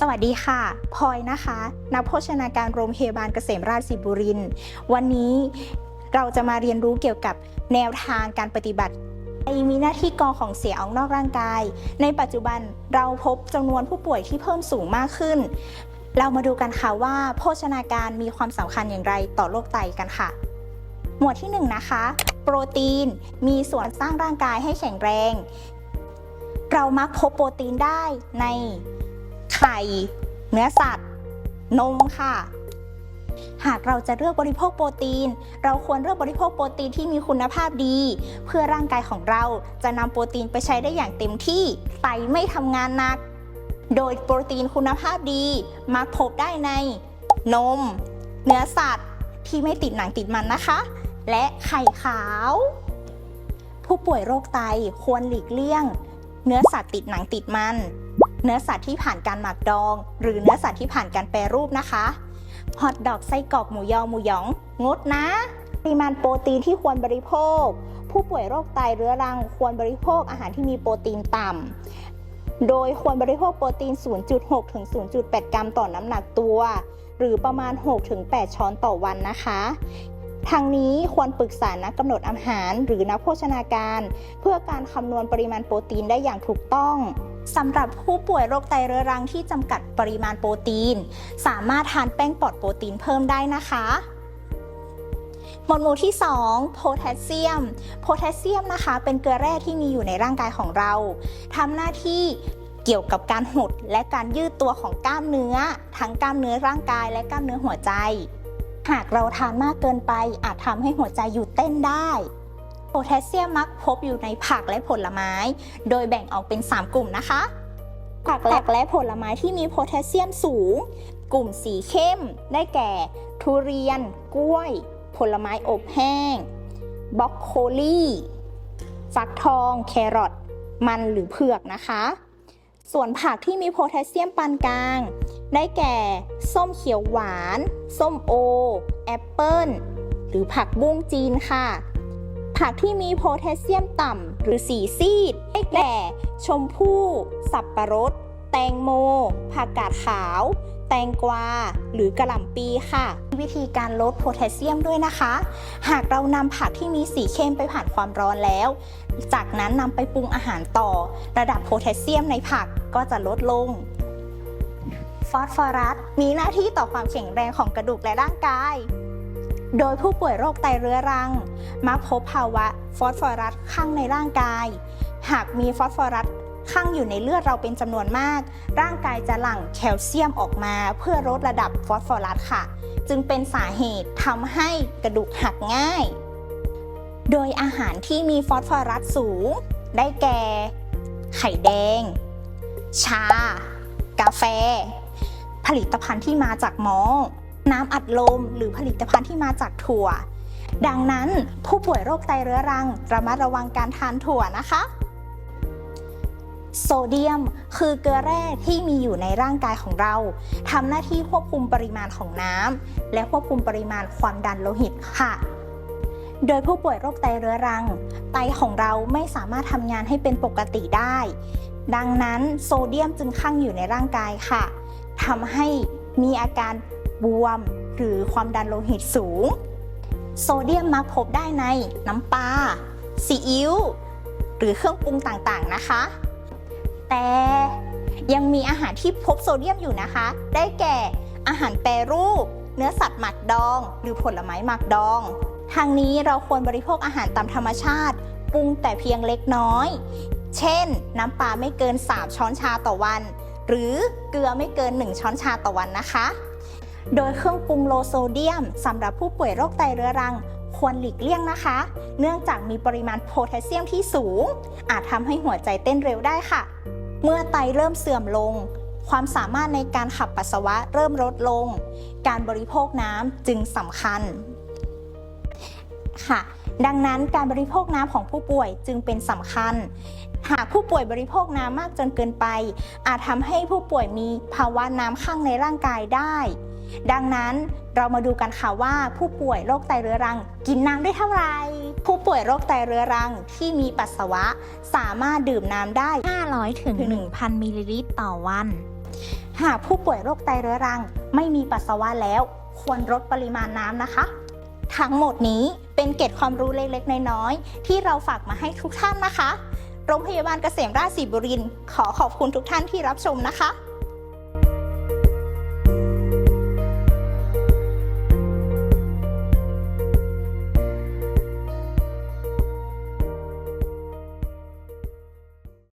สวัสดีค่ะพลอยนะคะ นักโภชนาการโรงพยาบาลเกษมราชสิบุริน วันนี้เราจะมาเรียนรู้เกี่ยวกับแนวทางการปฏิบัติมีหน้าที่กรองของเสียออกนอกร่างกาย ในปัจจุบันเราพบจำนวนผู้ป่วยที่เพิ่มสูงมากขึ้น เรามาดูกันค่ะว่าโภชนาการมีความสำคัญอย่างไรต่อโรคไตกันค่ะ หมวดที่1นะคะ โปรตีนมีส่วนสร้างร่างกายให้แข็งแรง เรามักพบโปรตีนได้ใน ไข่ เนื้อสัตว์ นมค่ะ หากเราจะเลือกบริโภคโปรตีน เราควรเลือกบริโภคโปรตีนที่มีคุณภาพดี เพื่อร่างกายของเราจะนำโปรตีนไปใช้ได้อย่างเต็มที่ไตไม่ทำงานหนัก โดยโปรตีนคุณภาพดีมักพบได้ใน นม เนื้อสัตว์ที่ไม่ติดหนังติดมันนะคะ และไข่ขาว ผู้ป่วยโรคไตควรหลีกเลี่ยง เนื้อสัตว์ติดหนังติดมัน เนื้อสัตว์ที่ผ่านการหมักดอง หรือเนื้อสัตว์ที่ผ่านการแปรรูปนะคะฮอทดอกไส้กรอกหมูยอหมูหยอง งดนะปริมาณโปรตีนที่ควรบริโภค ผู้ป่วยโรคไตเรื้อรังควรบริโภคอาหารที่มีโปรตีนต่ำโดยควรบริโภคโปรตีน 0.6 ถึง 0.8 กรัมต่อน้ำหนักตัว หรือประมาณ6ถึง8ช้อนต่อวันนะคะทางนี้ควรปรึกษานักกำหนดอาหารหรือนักโภชนาการ เพื่อการคำนวณปริมาณโปรตีนได้อย่างถูกต้อง สำหรับผู้ป่วยโรคไตเรื้อรังที่จำกัดปริมาณโปรตีน สามารถทานแป้งปลอดโปรตีนเพิ่มได้นะคะหมวดหมู่ที่ 2 โพแทสเซียม โพแทสเซียมนะคะ เป็นเกลือแร่ที่มีอยู่ในร่างกายของเราทำหน้าที่เกี่ยวกับการหดและการยืดตัวของกล้ามเนื้อ ทั้งกล้ามเนื้อร่างกายและกล้ามเนื้อหัวใจ หากเราทานมากเกินไปอาจทำให้หัวใจหยุดเต้นได้ โพแทสเซียมมักพบอยู่ในผักและผลไม้ โดยแบ่งออกเป็น 3 กลุ่มนะคะ ผักและและผลไม้ที่มีโพแทสเซียมสูง กลุ่มสีเข้ม ได้แก่ ทุเรียน กล้วย ผลไม้อบแห้งบล็อกโคลีฟักทอง แครอท มันหรือเผือกนะคะ ส่วนผักที่มีโพแทสเซียมปานกลาง ได้แก่ ส้มเขียวหวาน ส้มโอ แอปเปิ้ล หรือผักบุ้งจีนค่ะ ผักที่มีโพแทสเซียมต่ำหรือสีซีดได้แก่ ชมพู่ สับปะรด แตงโม ผักกาดขาว แตงกวา หรือกระหล่ำปีค่ะ วิธีการลดโพแทสเซียมด้วยนะคะ หากเรานำผักที่มีสีเข้มไปผ่านความร้อนแล้ว จากนั้นนำไปปรุงอาหารต่อ ระดับโพแทสเซียมในผักก็จะลดลงฟอสฟอรัสมีหน้าที่ต่อความแข็งแรงของกระดูกและร่างกาย โดยผู้ป่วยโรคไตเรื้อรัง มักพบภาวะฟอสฟอรัสข้างในร่างกาย หากมีฟอสฟอรัสข้างอยู่ในเลือดเราเป็นจำนวนมาก ร่างกายจะหลั่งแคลเซียมออกมา เพื่อลดระดับฟอสฟอรัสค่ะ จึงเป็นสาเหตุทำให้กระดูกหักง่าย โดยอาหารที่มีฟอสฟอรัสสูง ได้แก่ ไข่แดง ชา กาแฟ ผลิตภัณฑ์ที่มาจากมอลต์ น้ำอัดลม หรือผลิตภัณฑ์ที่มาจากถั่ว ดังนั้นผู้ป่วยโรคไตเรื้อรังระมัดระวังการทานถั่วนะคะ โซเดียมคือเกลือแร่ที่มีอยู่ในร่างกายของเราทำหน้าที่ควบคุมปริมาณของน้ำและควบคุมปริมาณความดันโลหิตค่ะโดยผู้ป่วยโรคไตเรื้อรัง ไตของเราไม่สามารถทำงานให้เป็นปกติได้ ดังนั้นโซเดียมจึงขังอยู่ในร่างกายค่ะทำให้มีอาการ บวม หรือความดันโลหิตสูง โซเดียมมักพบได้ในน้ำปลาซีอิ๊วหรือเครื่องปรุงต่างๆนะคะ แต่ยังมีอาหารที่พบโซเดียมอยู่นะคะ ได้แก่อาหารแปรรูป เนื้อสัตว์หมักดอง หรือผลไม้หมักดอง ทางนี้เราควรบริโภคอาหารตามธรรมชาติ ปรุงแต่เพียงเล็กน้อย เช่น น้ำปลาไม่เกิน 3 ช้อนชาต่อวัน หรือเกลือไม่เกิน 1 ช้อนชาต่อวันนะคะ โดยเครื่องปรุงโลโซเดียมสำหรับผู้ป่วยโรคไตเรื้อรังควรหลีกเลี่ยงนะคะ เนื่องจากมีปริมาณโพแทสเซียมที่สูง อาจทำให้หัวใจเต้นเร็วได้ค่ะ เมื่อไตเริ่มเสื่อมลง ความสามารถในการขับปัสสาวะเริ่มลดลง การบริโภคน้ำจึงสำคัญค่ะ ดังนั้นการบริโภคน้ำของผู้ป่วยจึงเป็นสำคัญ หากผู้ป่วยบริโภคน้ำมากจนเกินไป อาจทำให้ผู้ป่วยมีภาวะน้ำข้างในร่างกายได้ ดังนั้นเรามาดูกันค่ะว่าผู้ป่วยโรคไตเรื้อรัง กินน้ำได้เท่าไหร่ผู้ป่วยโรคไตเรื้อรังที่มีปัสสาวะสามารถดื่มน้ำได้ 500ถึง1,000 มิลลิลิตรต่อวัน หากผู้ป่วยโรคไตเรื้อรังไม่มีปัสสาวะแล้ว ควรลดปริมาณน้ำนะคะ ทั้งหมดนี้เป็นเกร็ดความรู้เล็กๆ น้อยๆ ที่เราฝากมาให้ทุกท่านนะคะ โรงพยาบาลเกษมราชศรีบุรินทร์ขอขอบคุณทุกท่านที่รับชมนะคะ